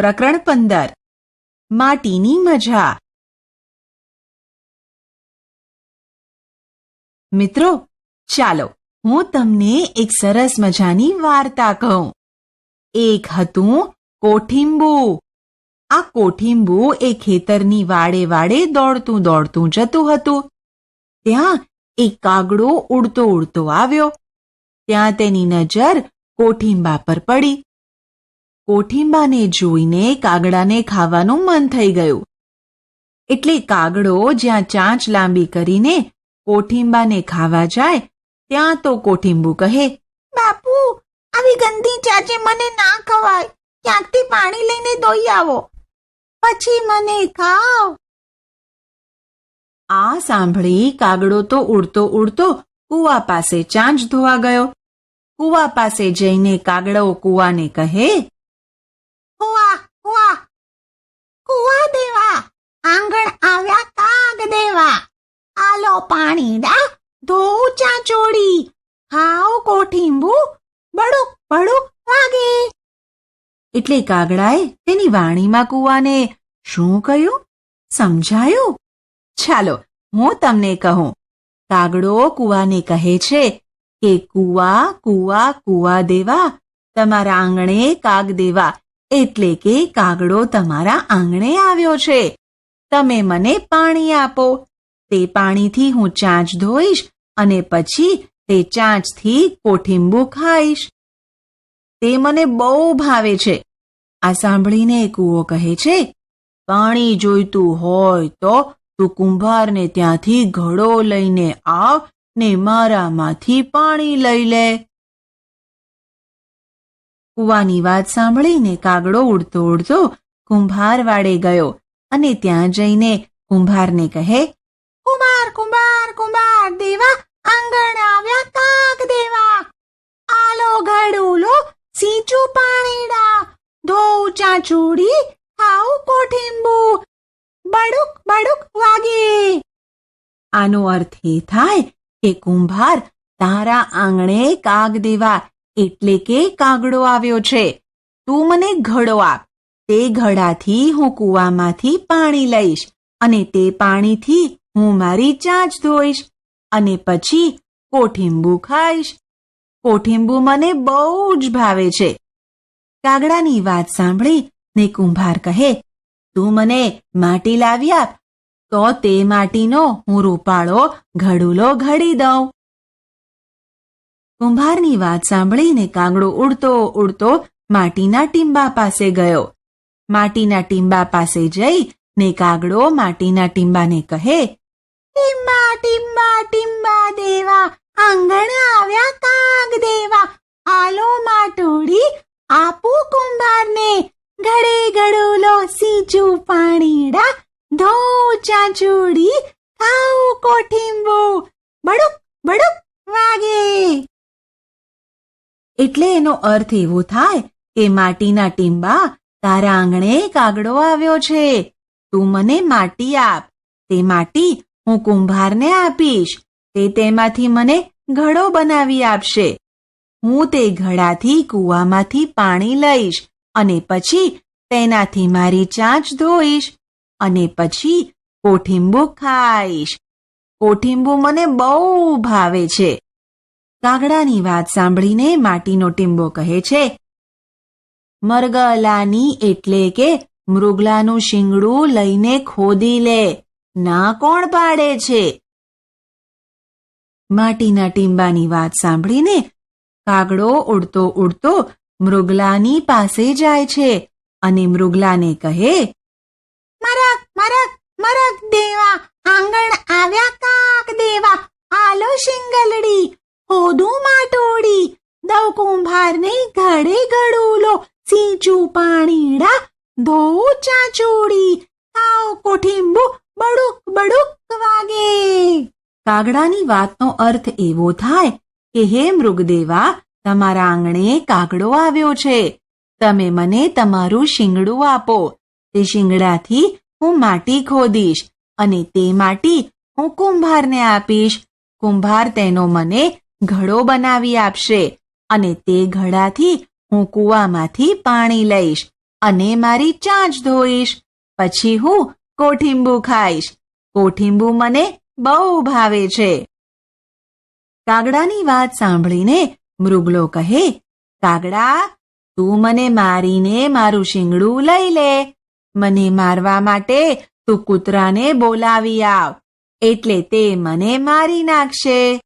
પ્રકરણ પંદર. માટીની મજા. મિત્રો, ચાલો હું તમને એક સરસ મજાની વાર્તા કહું. એક હતું કોઠિંબુ. આ કોઠિંબુ એ ખેતરની વાડે વાડે દોડતું દોડતું જતું હતું. ત્યાં એક કાગડો ઉડતો ઉડતો આવ્યો. ત્યાં તેની નજર કોઠિંબા પર પડી. કોઠીંબાને જોઈને કાગડાને ખાવાનું મન થઈ ગયું. એટલે કાગડો જ્યાં ચાંચ લાંબી કરીને કોઠીંબાને ખાવા જાય, ત્યાં તો કોઠીંબુ કહે, બાપુ, આવી ગંદી ચાંચે મને ના ખવાય. ક્યાંકથી પાણી લઈને દોઈ આવો. પછી મને ખાવ આ સાંભળી કાગડો તો ઉડતો ઉડતો કુવા પાસે ચાંચ ધોવા ગયો. કુવા પાસે જઈને કાગડો કુવાને કહે હુઆ હુઆ કુવા દેવા. આંગણ આવ્યા કાગ દેવા. આલો પાણી ડા ધોઉ ચાંચોડી ખાઓ કોઠીંબુ, બડુક બડુક વાગે. એટલે કાગડાએ તેની વાણીમાં કૂવાને શું કહ્યું? સમજાયું? ચાલો, હું તમને કહું. કાગડો કુવાને કહે છે કે, કુવા કુવા કુવા દેવા. તમારા આંગણે કાગ દેવા. એટલે કે કાગડો તમારા આંગણે આવ્યો છે. તમે મને પાણી આપો. તે પાણીથી હું ચાંચ ધોઈશ અને પછી તે ચાંચથી કોઠિંબુ ખાઈશ. તે મને બહુ ભાવે છે. આ સાંભળીને કૂવો કહે છે, પાણી જોઈતું હોય તો તું કુંભારને ત્યાંથી ઘડો લઈને આવ ને મારામાંથી પાણી લઈ લે. કૂવાની વાત સાંભળીને કાગડો ઉડતો ઉડતો કુંભાર વાડે ગયો અને ત્યાં જઈને કુંભારને કહે, કુમાર, કુંભાર કુંભાર, દેવા, આંગણ આવ્યા, કાગ દેવા. આલો ઘડુલો, સીચું પાણીડા ધોઉ ચાંચુડી ખાઉ કોઠીંબુ. બડુક બડુક વાગે. આનો અર્થ એ થાય કે કુંભાર તારા આંગણે કાગ દેવા એટલે કે કાગડો આવ્યો છે. તું મને ઘડો આપ. તે ઘડાથી હું કૂવામાંથી પાણી લઈશ અને તે પાણીથી હું મારી ચાંચ ધોઈશ અને પછી કોઠીંબુ ખાઈશ. કોઠીંબુ મને બહુ જ ભાવે છે. કાગડાની વાત સાંભળી ને કુંભાર કહે, તું મને માટી લાવી આપ, તો તે માટીનો હું રૂપાળો ઘડુલો ઘડી દઉં. કુંભારની વાત સાંભળીને કાગડો ઉડતો ઉડતો માટીના ટીંબા પાસે ગયો. માટીના ટીંબા પાસે જઈ ને કાગડો માટીના ટીંબાને કહે, ટીંબા ટીંબા ટીંબા દેવા, આંગણ આવ્યા કાગ દેવા. આલો માટોડી આપું કુંભારને. ઘડે ઘડુલો સીચું પાણીડા ધો ચાચુડી, ખાઉ કોઠીંબુ. બડુક બડુક વાગે. એટલે એનો અર્થ એવો થાય કે માટીના ટીંબા તારા આંગણે કાગડો આવ્યો છે. તું મને માટી આપ. તે માટી હું કુંભારને આપીશ. તે તેમાંથી મને ઘડો બનાવી આપશે. હું તે ઘડાથી કૂવામાંથી પાણી લઈશ અને પછી તેનાથી મારી ચાંચ ધોઈશ અને પછી કોઠીંબુ ખાઈશ. કોઠિંબુ મને બહુ ભાવે છે. કાગડાની વાત સાંભળીને માટીનો ટીંબો કહે છે, મરગલાની એટલે કે મૃગલાનું શિંગડું લઈને ખોદી લે, ના કોણ પાડે છે? માટીના ટીંબાની વાત સાંભળીને કાગડો ઉડતો ઉડતો મૃગલાની પાસે જાય છે અને મૃગલાને કહે મરક મરક મરક દેવા, આંગણ આવ્યા કાક દેવા આલો શિંગલડી હોદું માટોડી દવ કુંભારને ઘડે ઘડુલો, સીંચું પાણીડા ધોઉ ચાચોડી તાવ કોઠીંબુ બડુક બડુક વાગે. કાગડાની વાતનો અર્થ એવો થાય કે, હે મૃગદેવા, તમારા આંગણે કાગડો આવ્યો છે. તમે મને તમારું શિંગડું આપો. તે શિંગડાથી હું માટી ખોદીશ અને તે માટી હું કુંભારને આપીશ. કુંભાર તેનો મને ઘડો બનાવી આપશે અને તે ઘડાથી હું કૂવામાંથી પાણી લઈશ અને મારી ચાંચ ધોઈશ. પછી હું કોઠીંબુ ખાઈશ. કોઠીંબુ મને બહુ ભાવે છે. કાગડાની વાત સાંભળીને મૃગલો કહે, કાગડા, તું મને મારીને મારું શિંગડું લઈ લે. મને મારવા માટે તું કૂતરાને બોલાવી આવ. એટલે તે મને મારી નાખશે.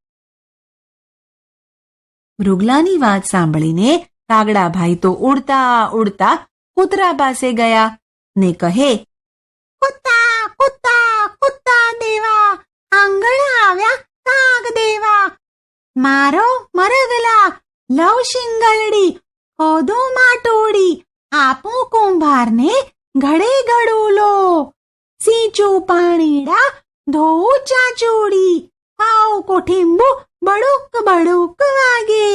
મૃગલાની વાત સાંભળીને કાગડાભાઈ તો ઉડતા ઉડતા કૂતરા પાસે ગયા ને કહે, કૂતા કૂતા કૂતા દેવા, આંગણ આવ્યા, કાગ દેવા. મારો મરગલા, લવ શિંગલડી ખોદું માટોડી, આપો કુંભારને ઘડે ઘડુલો સીચું પાણીડા ધોવું ચાચોડી આવ કોઠીંબુ બડુક બડુક વાગે.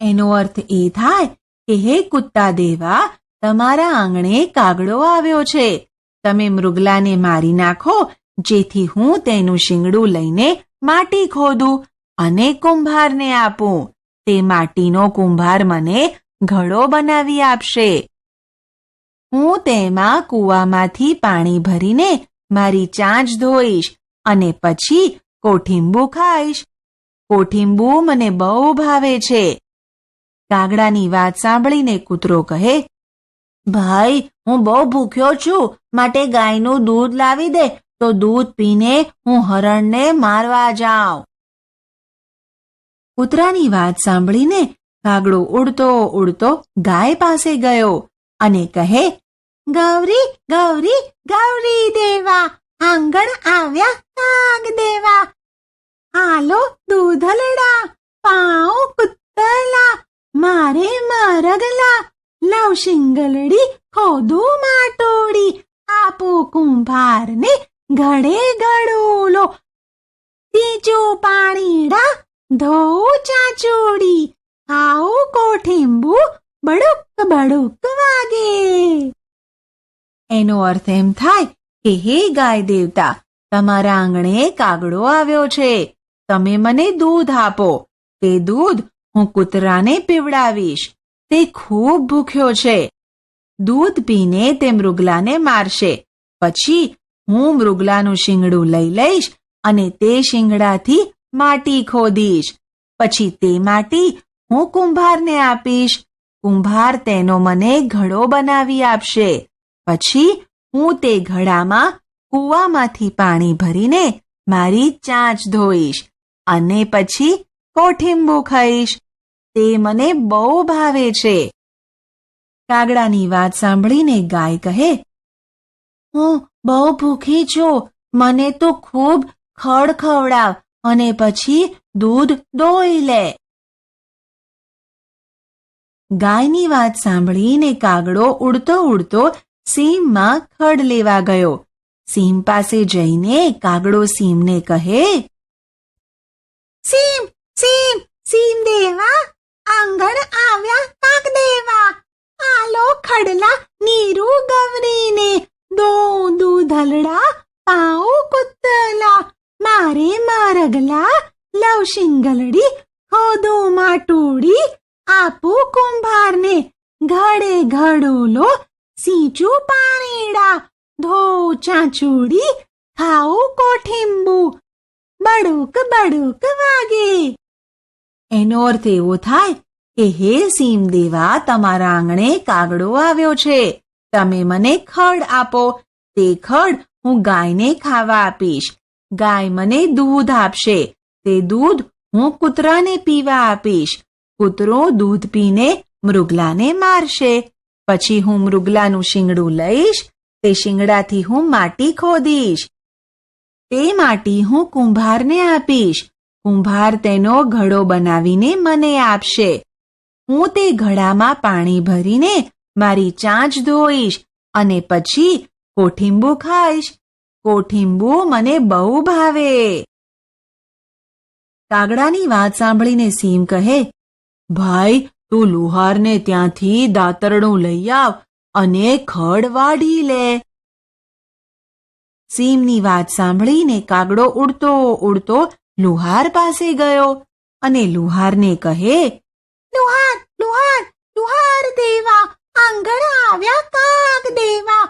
એનો અર્થ એ થાય કે હે કુત્તા દેવા, તમારા આંગણે કાગડો આવ્યો છે. તમે મૃગલાને મારી નાખો, જેથી હું તેનું શિંગડું લઈને માટી ખોદું અને કુંભારને આપું. તે માટીનો કુંભાર મને ઘડો બનાવી આપશે. હું તેમાં કૂવામાંથી પાણી ભરીને મારી ચાંચ ધોઈશ અને પછી કોઠીંબુ ખાઈશ. કોઠિંબુ મને બહુ ભાવે છે. કાગડાની વાત સાંભળીને કૂતરો કહે, ભાઈ, હું બહુ ભૂખ્યો છું, માટે ગાયનું દૂધ લાવી દે, તો દૂધ પીને હું હરણને મારવા જાઉં. કૂતરાની વાત સાંભળીને કાગડો ઉડતો ઉડતો ગાય પાસે ગયો અને કહે, ગૌરી ગૌરી ગૌરી દેવા આંગણ આવ્યા? કાગ દેવા. હાલો, દૂધલડા, પાઉ કુત્તલા મારે મરગલા. લવ શિંગલડી, ખોદું માટોડી. આપો કુંભારને ઘડે ઘડોલો. તીજું પાણીડા, ધોઉં ચાચોડી. આવું કોઠીંબુ, બડુક બડુક વાગે. એનો અર્થ એમ થાય કે હે ગાય દેવતા, તમારા આંગણે કાગડો આવ્યો છે. તમે મને દૂધ આપો. તે દૂધ હું કૂતરાને પીવડાવીશ. તે ખૂબ ભૂખ્યો છે. દૂધ પીને તે મૃગલાને મારશે. પછી હું મૃગલાનું શિંગડું લઈ લઈશ અને તે શિંગડાથી માટી ખોદીશ. પછી તે માટી હું કુંભારને આપીશ. કુંભાર તેનો મને ઘડો બનાવી આપશે. પછી હું તે ઘડામાં કૂવામાંથી પાણી ભરીને મારી ચાંચ ધોઈશ અને પછી કોઠિંબુ ખાઈશ. તે મને બહુ ભાવે છે. કાગડાની વાત સાંભળીને ગાય કહે, હું બહુ ભૂખી છું. મને તો ખૂબ ખડ ખવડાવ અને પછી દૂધ દોઈ લે. ગાયની વાત સાંભળીને કાગડો ઉડતો ઉડતો સીમમાં ખડ લેવા ગયો. સીમ પાસે જઈને કાગડો સીમને કહે, સીમ સીમ સીમ દેવા, આંગણ આવ્યા કાક દેવા. આલો ખડલા નીરુ ગવરીને, દો દૂધલડા, પાઉ કુતલા. મારે મારગલા લવ શિંગલડી, ખોદો માટોડી, આપું કુંભારને. ઘડે ઘડોલો સીચું પાણીડા ધો ચાંચુડી ખાઓ કોઠીંબુ, બડુક બડુક વાગે. એનો અર્થ એવો થાય કે હે સીમ દેવા, તમારા આંગણે કાગડો આવ્યો છે. તમે મને ખડ આપો. તે ખડ હું ગાયને ખાવા આપીશ. ગાય મને દૂધ આપશે. તે દૂધ હું કૂતરાને પીવા આપીશ. કૂતરો દૂધ પીને મૃગલાને મારશે. પછી હું મૃગલાનું શિંગડું લઈશ, તે શિંગડાથી હું માટી ખોદીશ. તે માટી હું કુંભારને આપીશ. કુંભાર તેનો ઘડો બનાવીને મને આપશે. હું તે ઘડામાં પાણી ભરીને મારી ચાંચ ધોઈશ અને પછી કોઠીંબુ ખાઈશ. કોઠીંબુ મને બહુ ભાવે. કાગડાની વાત સાંભળીને સીમ કહે, ભાઈ તું લુહારને ત્યાંથી દાતરડું લઈ આવ અને ખડ વાઢી લે. સીમની વાત સાંભળીને કાગડો ઉડતો ઉડતો લુહાર પાસે ગયો અને લુહારને કહે, લુહાર લુહાર લુહાર દેવા, આંગણ આવ્યા, કાગ દેવા.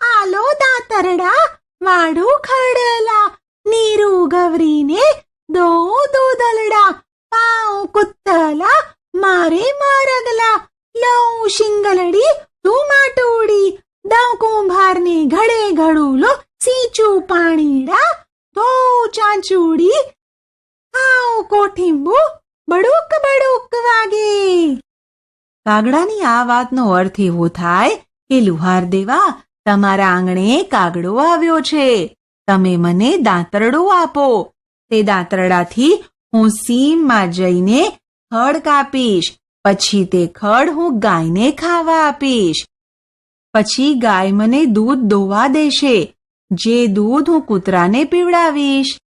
આલો દાતરડા વાડું ખડલા, નીરુ ગવરીને દો દૂધલડા પાઉ કુત્તલા મારે મારગલા લઉં શિંગલડી, તું માટોડી દઉં કુંભારને ઘડે ઘડુલો, સીચું પાણીડા તો ચાંચુડી. આવ કોઠીંબુ, બડુક બડુક વાગે. કાગડાની આ વાતનો અર્થ એવો થાય કે લુહાર દેવા, તમારા આંગણે કાગડો આવ્યો છે. તમે મને દાંતરડું આપો. તે દાંતરડાથી હું સીમમાં જઈને ખડ કાપીશ. પછી તે ખડ હું ગાયને ખાવા આપીશ. પછી ગાય મને દૂધ દોવા દેશે. જે દૂધ હું કૂતરાને પીવડાવીશ.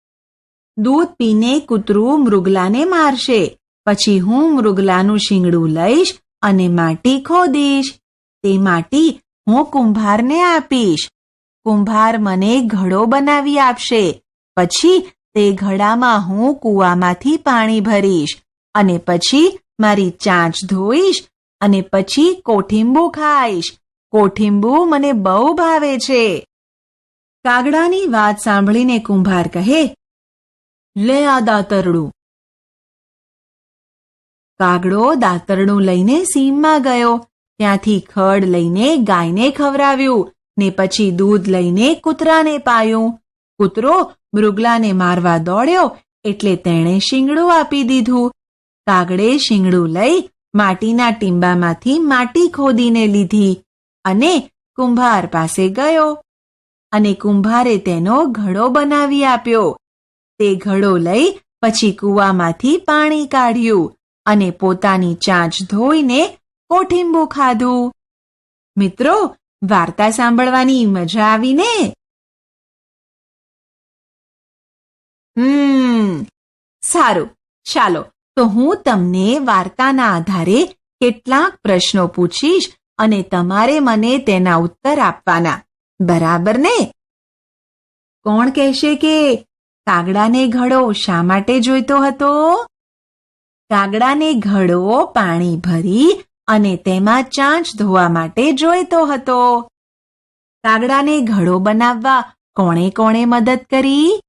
દૂધ પીને કૂતરું મૃગલાને મારશે. પછી હું મૃગલાનું શીંગડું લઈશ અને માટી ખોદીશ. તે માટી હું કુંભારને આપીશ. કુંભાર મને ઘડો બનાવી આપશે. પછી તે ઘડામાં હું કૂવામાંથી પાણી ભરીશ. અને પછી મારી ચાંચ ધોઈશ અને પછી કોઠીંબુ ખાઈશ. કોઠીંબુ મને બહુ ભાવે છે. કાગડાની વાત સાંભળીને કુંભાર કહે, લે આ દાતરડું. કાગડો દાતરડું લઈને સીમમાં ગયો. ત્યાંથી ખડ લઈને ગાયને ખવરાવ્યું ને પછી દૂધ લઈને કૂતરાને પાયું. કૂતરો મૃગલાને મારવા દોડ્યો એટલે તેણે શીંગડું આપી દીધું. કાગડે શીંગડું લઈ માટીના ટીંબામાંથી માટી ખોદીને લીધી અને કુંભાર પાસે ગયો અને કુંભારે તેનો ઘડો બનાવી આપ્યો. તે ઘડો લઈ પછી કૂવામાંથી પાણી કાઢ્યું અને પોતાની ચાંચ ધોઈને કોઠીંબુ ખાધું. મિત્રો, વાર્તા સાંભળવાની મજા આવીને હમ, સારું, ચાલો તો હું તમને વાર્તાના આધારે કેટલાક પ્રશ્નો પૂછીશ અને તમારે મને તેના ઉત્તર આપવાના. બરાબર ને? કોણ કહેશે કે કાગડાને ઘડો શા માટે જોઈતો હતો? કાગડાને ઘડો પાણી ભરી અને તેમાં ચાંચ ધોવા માટે જોઈતો હતો. કાગડાને ઘડો બનાવવા કોણે કોણે મદદ કરી?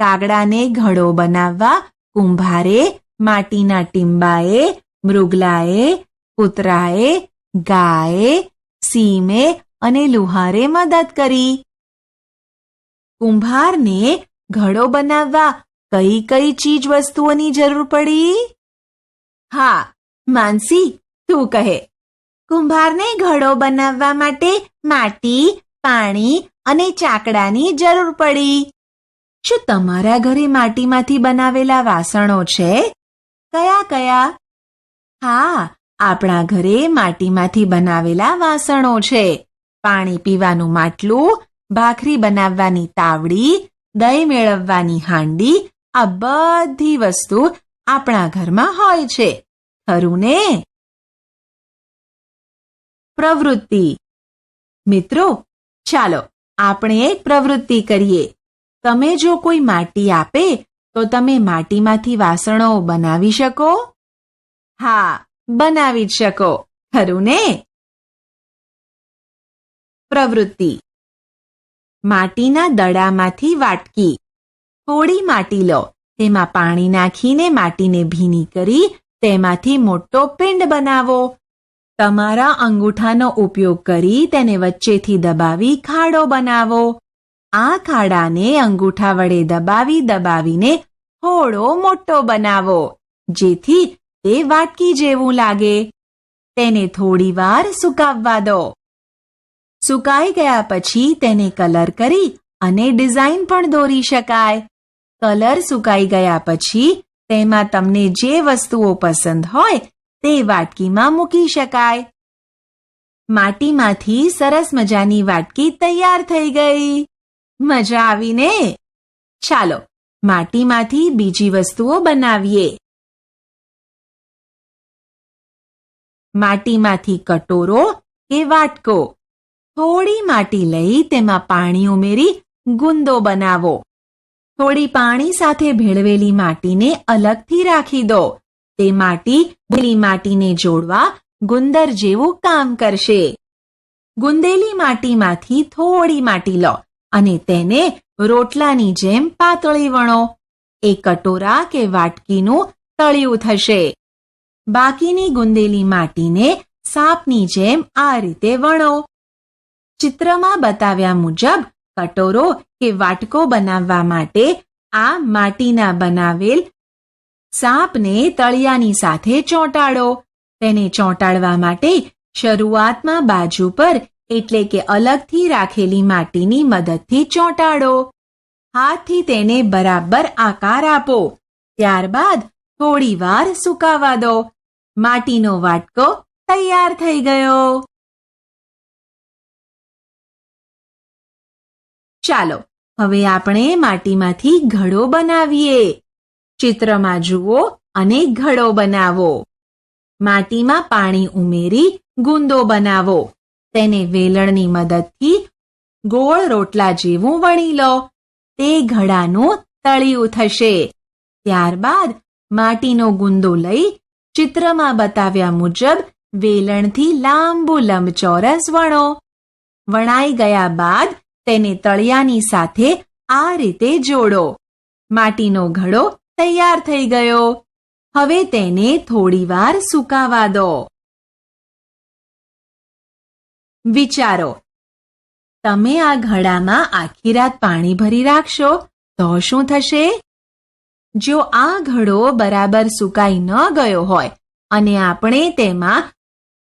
કાગડાને ઘડો બનાવવા કુંભારે માટીના ટીંબાએ, મૃગલાએ, કૂતરાએ, ગાયે, સીમે અને લુહારે મદદ કરી. કુંભારને ઘડો બનાવવા કઈ કઈ ચીજ વસ્તુઓની જરૂર પડી? હા, માનસી, તું કહે. કુંભારને ઘડો બનાવવા માટે માટી, પાણી અને ચાકડાની જરૂર પડી. શું તમારા ઘરે માટીમાંથી બનાવેલા વાસણો છે? કયા કયા? હા, આપણા ઘરે માટીમાંથી બનાવેલા વાસણો છે. પાણી પીવાનું માટલું, ભાખરી બનાવવાની તાવડી, દહીં મેળવવાની હાંડી, આ બધી વસ્તુ આપણા ઘરમાં હોય છે. ખરું ને? પ્રવૃત્તિ. મિત્રો, ચાલો, આપણે એક પ્રવૃત્તિ કરીએ. તમે જો કોઈ માટી આપે તો તમે માટીમાંથી વાસણો બનાવી શકો? હા. બનાવી જ શકો. ખરું ને? પ્રવૃત્તિ. માટીના દડામાંથી વાટકી. થોડી માટી લો. તેમાં પાણી નાખીને માટીને ભીની કરી તેમાંથી મોટો પિંડ બનાવો. તમારા અંગૂઠાનો ઉપયોગ કરી તેને વચ્ચેથી દબાવી ખાડો બનાવો. આ ખાડાને અંગૂઠા વડે દબાવી દબાવીને થોડો મોટો બનાવો, જેથી તે વાટકી જેવું લાગે. તેને થોડીવાર સુકાવવા દો. સુકાઈ ગયા પછી તેને કલર કરી અને ડિઝાઇન પણ દોરી શકાય. કલર સુકાઈ ગયા પછી તેમાં તમને જે વસ્તુઓ પસંદ હોય તે વાટકીમાં મૂકી શકાય. માટીમાંથી સરસ મજાની વાટકી તૈયાર થઈ ગઈ. મજા આવીને? ચાલો, માટીમાંથી બીજી વસ્તુઓ બનાવીએ. માટીમાંથી કટોરો કે વાટકો. થોડી માટી લઈ તેમાં પાણી ઉમેરી ગુંદો બનાવો. થોડી પાણી સાથે ભેળવેલી માટીને અલગથી રાખી દો. તે માટી ભીલી માટીને જોડવા ગુંદર જેવું કામ કરશે. ગુંદેલી માટીમાંથી થોડી માટી લો. અને તેને રોટલાની જેમ પાતળી વણો. એ કટોરા કે વાટકીનું તળિયું થશે. બાકીની ગુંદેલી માટીને સાપની જેમ આ રીતે વણો. ચિત્રમાં બતાવ્યા મુજબ કટોરો કે વાટકો બનાવવા માટે આ માટીના બનાવેલ સાપને તળિયાની સાથે ચોંટાડો. તેને ચોંટાડવા માટે શરૂઆતમાં બાજુ પર એટલે કે અલગથી રાખેલી માટીની મદદથી ચોંટાડો. હાથથી તેને બરાબર આકાર આપો. ત્યારબાદ થોડી વાર સુકાવા દો. માટીનો વાટકો તૈયાર થઈ ગયો. ચાલો, હવે આપણે માટીમાંથી ઘડો બનાવીએ. ચિત્રમાં જુઓ અને ઘડો બનાવો. માટીમાં પાણી ઉમેરી ગુંદો બનાવો. તેને વેલણની મદદથી ગોળ રોટલા જેવું વણી લો. તે ઘડાનું તળિયું થશે. ત્યારબાદ માટીનો ગુંદો લઈ ચિત્રમાં બતાવ્યા મુજબ વેલણથી લાંબુ લંબચોરસ વણો. વણાઈ ગયા બાદ તેને તળિયાની સાથે આ રીતે જોડો. માટીનો ઘડો તૈયાર થઈ ગયો. હવે તેને થોડીવાર સુકાવા દો. વિચારો. તમે આ ઘડામાં આખી રાત પાણી ભરી રાખશો તો શું થશે? જો આ ઘડો બરાબર સુકાઈ ન ગયો હોય અને આપણે તેમાં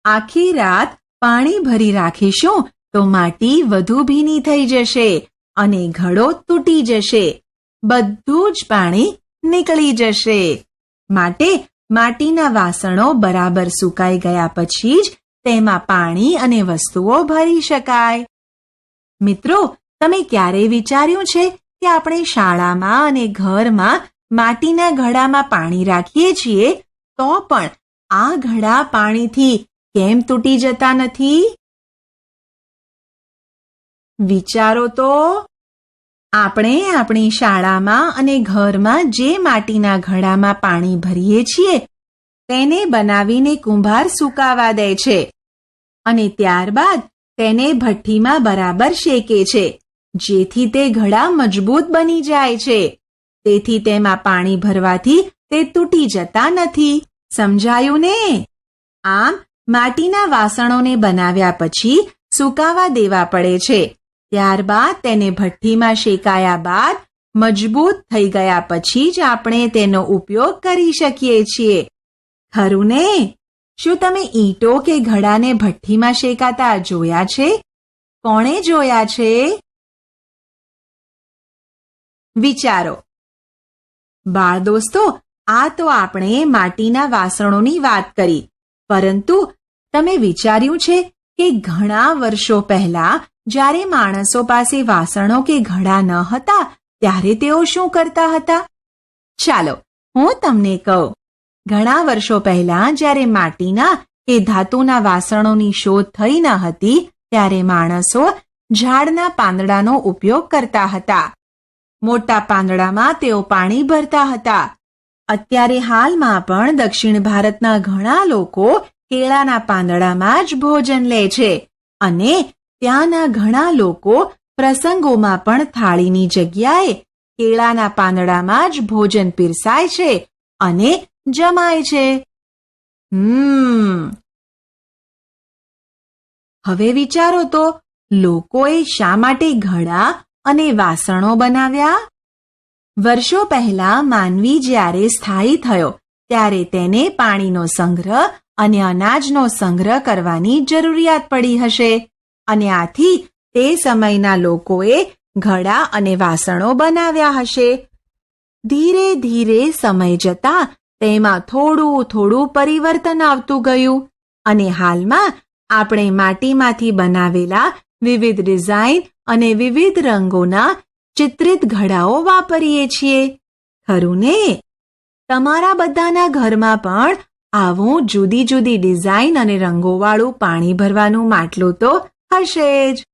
આખી રાત પાણી ભરી રાખીશું, તો માટી વધુ ભીની થઈ જશે અને ઘડો તૂટી જશે. બધું જ પાણી નીકળી જશે. માટે માટીના વાસણો બરાબર સુકાઈ ગયા પછી જ તેમાં પાણી અને વસ્તુઓ ભરી શકાય. મિત્રો, તમે ક્યારેય વિચાર્યું છે કે આપણે શાળામાં અને ઘરમાં માટીના ઘડામાં પાણી રાખીએ છીએ? તો પણ આ ઘડા પાણીથી કેમ તૂટી જતા નથી? વિચારો તો. આપણે આપણી શાળામાં અને ઘરમાં જે માટીના ઘડામાં પાણી ભરીએ છીએ, તેને બનાવીને કુંભાર સુકાવા દે છે. અને ત્યારબાદ તેને ભઠ્ઠીમાં બરાબર શેકે છે, જેથી તે ઘડા મજબૂત બની જાય છે. તેથી તેમાં પાણી ભરવાથી તે તૂટી જતા નથી. સમજાયું ને? આમ, માટીના વાસણોને બનાવ્યા પછી સુકાવા દેવા પડે છે. ત્યારબાદ તેને ભઠ્ઠીમાં શેકાયા બાદ મજબૂત થઈ ગયા પછી જ આપણે તેનો ઉપયોગ કરી શકીએ છીએ. ખરું ને? શું તમે ઈંટો કે ઘડાને ભઠ્ઠીમાં શેકાતા જોયા છે? કોણે જોયા છે? વિચારો. બાળ દોસ્તો, આ તો આપણે માટીના વાસણોની વાત કરી. પરંતુ તમે વિચાર્યું છે કે ઘણા વર્ષો પહેલા જ્યારે માણસો પાસે વાસણો કે ઘડા ન હતા, ત્યારે તેઓ શું કરતા હતા? ચાલો, હું તમને કહું. ઘણા વર્ષો પહેલા જ્યારે માટીના કે ધાતુના વાસણોની શોધ થઈ ન હતી, ત્યારે માણસો ઝાડના પાંદડાનો ઉપયોગ કરતા હતા. મોટા પાંદડામાં તેઓ પાણી ભરતા હતા. અત્યારે હાલમાં પણ દક્ષિણ ભારતના ઘણા લોકો કેળાના પાંદડામાં જ ભોજન લે છે અને ત્યાંના ઘણા લોકો પ્રસંગોમાં પણ થાળીની જગ્યાએ કેળાના પાંદડામાં જ ભોજન પીરસાય છે અને જમાય છે. હમ. હવે વિચારો તો, લોકોએ શા માટે ઘડા અને વાસણો બનાવ્યા? વર્ષો પહેલા માનવી જ્યારે સ્થાયી થયો, ત્યારે તેને પાણીનો સંગ્રહ અને અનાજનો સંગ્રહ કરવાની જરૂરિયાત પડી હશે. અને આથી તે સમયના લોકોએ ઘડા અને વાસણો બનાવ્યા હશે. ધીરે ધીરે સમય જતા તેમાં થોડું થોડું પરિવર્તન આવતું ગયું અને હાલમાં આપણે માટીમાંથી બનાવેલા વિવિધ ડિઝાઇન અને વિવિધ રંગોના ચિત્રિત ઘડાઓ વાપરીએ છીએ. ખરું ને તમારા બધાના ઘરમાં પણ આવું જુદી જુદી ડિઝાઇન અને રંગોવાળું પાણી ભરવાનું માટલું તો હશે જ.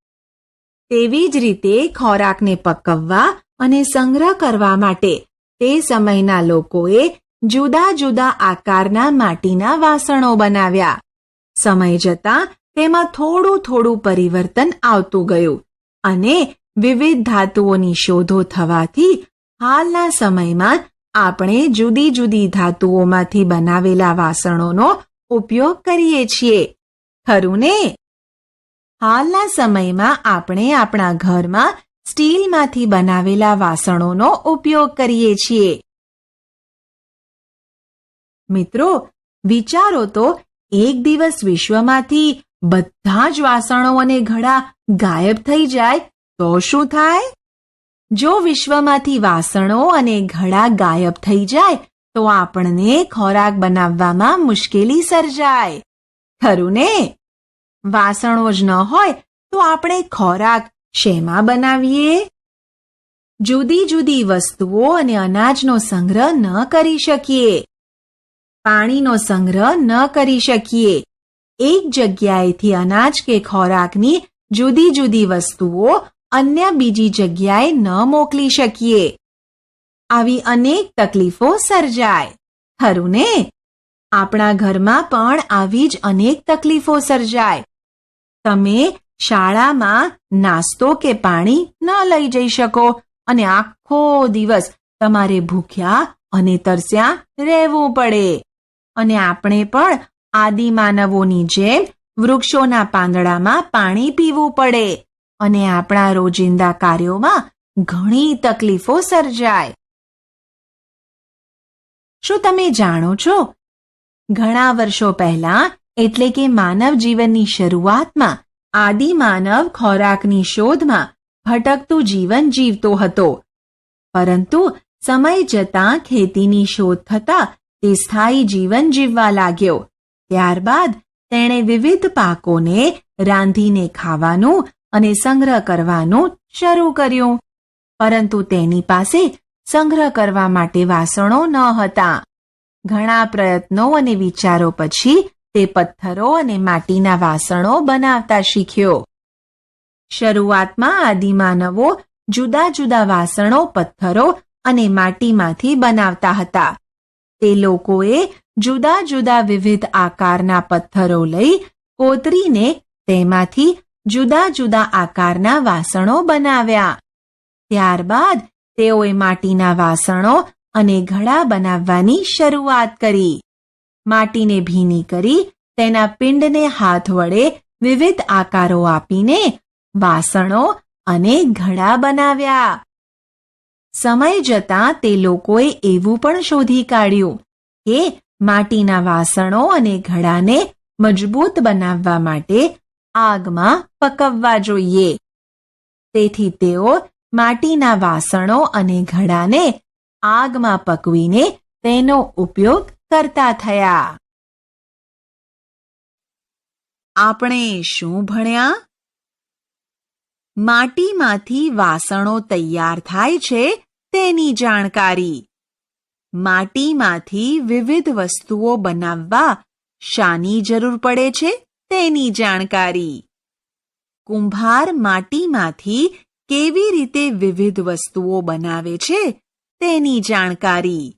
તેવી જ રીતે ખોરાકને પકવવા અને સંગ્રહ કરવા માટે તે સમયના લોકોએ જુદા જુદા આકારના માટીના વાસણો બનાવ્યા. સમય જતાં તેમાં થોડું થોડું પરિવર્તન આવતું ગયું અને વિવિધ ધાતુઓની શોધો થવાથી હાલના સમયમાં આપણે જુદી જુદી ધાતુઓમાંથી બનાવેલા વાસણોનો ઉપયોગ કરીએ છીએ. ખરું ને હાલના સમયમાં આપણે આપણા ઘરમાં સ્ટીલમાંથી બનાવેલા વાસણોનો ઉપયોગ કરીએ છીએ. મિત્રો, વિચારો તો, એક દિવસ વિશ્વમાંથી બધા જ વાસણો અને ઘડા ગાયબ થઈ જાય તો શું થાય? જો વિશ્વમાંથી વાસણો અને ઘડા ગાયબ થઈ જાય તો આપણને ખોરાક બનાવવામાં મુશ્કેલી સર્જાય. ખરું ને? વાસણો જ ન હોય તો આપણે ખોરાક શેમાં બનાવીએ? જુદી જુદી વસ્તુઓ અને અનાજનો સંગ્રહ ન કરી શકીએ. પાણીનો સંગ્રહ ન કરી શકીએ. એક જગ્યાએથી અનાજ કે ખોરાકની જુદી જુદી વસ્તુઓ અન્ય બીજી જગ્યાએ ન મોકલી શકીએ. આવી અનેક તકલીફો સર્જાય. ખરું ને આપણા ઘરમાં પણ આવી જ અનેક તકલીફો સર્જાય. તમે શાળામાં નાસ્તો કે પાણી ન લઈ જઈ શકો અને આખો દિવસ તમારે ભૂખ્યા અને તરસ્યા રહેવું પડે. અને આપણે પણ આદિમાનવોની જેમ વૃક્ષોના પાંદડામાં પાણી પીવું પડે અને આપણા રોજિંદા કાર્યોમાં ઘણી તકલીફો સર્જાય. શું તમે જાણો છો? ઘણા વર્ષો પહેલા, એટલે કે માનવ જીવનની શરૂઆતમાં, આદિમાનવ ખોરાકની શોધમાં ભટકતું જીવન જીવતો હતો. પરંતુ સમય જતાં ખેતીની શોધ થતાં તે સ્થાયી જીવન જીવવા લાગ્યો. ત્યારબાદ તેણે વિવિધ પાકોને રાંધીને ખાવાનું અને સંગ્રહ કરવાનું શરૂ કર્યું. પરંતુ તેની પાસે સંગ્રહ કરવા માટે વાસણો ન હતા. ઘણા પ્રયત્નો અને વિચારો પછી તે પથ્થરો અને માટીના વાસણો બનાવતા શીખ્યો. શરૂઆતમાં આદિમાનવો જુદા જુદા વાસણો, પથ્થરો અને માટીમાંથી બનાવતા હતા. તે લોકોએ જુદા જુદા વિવિધ આકારના પથ્થરો લઈ કોતરીને તેમાંથી જુદા જુદા આકારના વાસણો બનાવ્યા. ત્યારબાદ તેઓએ માટીના વાસણો અને ઘડા બનાવવાની શરૂઆત કરી. માટીને ભીની કરી તેના પિંડને હાથ વડે વિવિધ આકારો આપીને વાસણો અને ઘડા બનાવ્યા. સમય જતાં તે લોકોએ એવું પણ શોધી કાઢ્યું કે માટીના વાસણો અને ઘડાને મજબૂત બનાવવા માટે આગમાં પકવવા જોઈએ. તેથી તેઓ માટીના વાસણો અને ઘડાને આગમાં પકવીને તેનો ઉપયોગ કરતા થયા. આપણે શું ભણ્યા? માટીમાંથી વાસણો તૈયાર થાય છે તેની જાણકારી. માટીમાંથી વિવિધ વસ્તુઓ બનાવવા શાની જરૂર પડે છે તેની જાણકારી. કુંભાર માટીમાંથી કેવી રીતે વિવિધ વસ્તુઓ બનાવે છે તેની જાણકારી.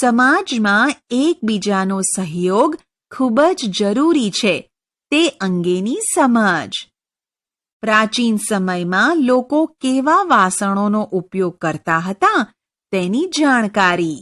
સમાજમાં એકબીજાનો સહયોગ ખૂબ જ જરૂરી છે તે અંગેની સમજ. પ્રાચીન સમયમાં લોકો કેવા વાસણોનો ઉપયોગ કરતા હતા તેની જાણકારી.